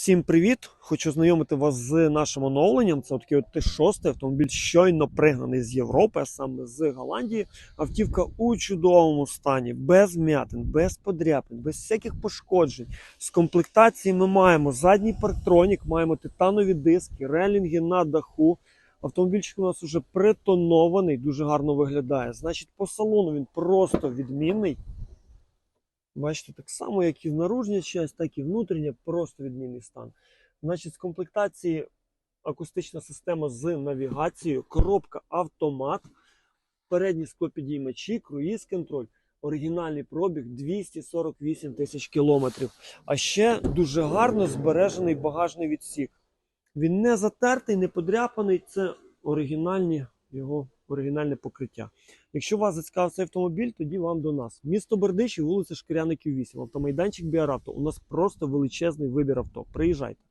Всім привіт! Хочу знайомити вас з нашим оновленням. Це такий от Т6 автомобіль щойно пригнаний з Європи, а саме з Голландії. Автівка у чудовому стані, без м'ятин, без подряпин, без всяких пошкоджень. З комплектації ми маємо задній парктронік, маємо титанові диски, релінги на даху. Автомобільчик у нас уже притонований, дуже гарно виглядає. Значить, по салону він просто відмінний. Бачите, так само, як і наружня часть, так і внутрішня, просто відмінний стан. Значить, з комплектації акустична система з навігацією, коробка автомат, передні склопідіймачі, круїз контроль, оригінальний пробіг 248 тисяч кілометрів. А ще дуже гарно збережений багажний відсік. Він не затертий, не подряпаний. Це оригінальні його оригінальне покриття. Якщо вас зацікавив цей автомобіль, тоді вам до нас. Місто Бердичів, вулиця Шкіряників 8, автомайданчик Біаравто. У нас просто величезний вибір авто. Приїжджайте.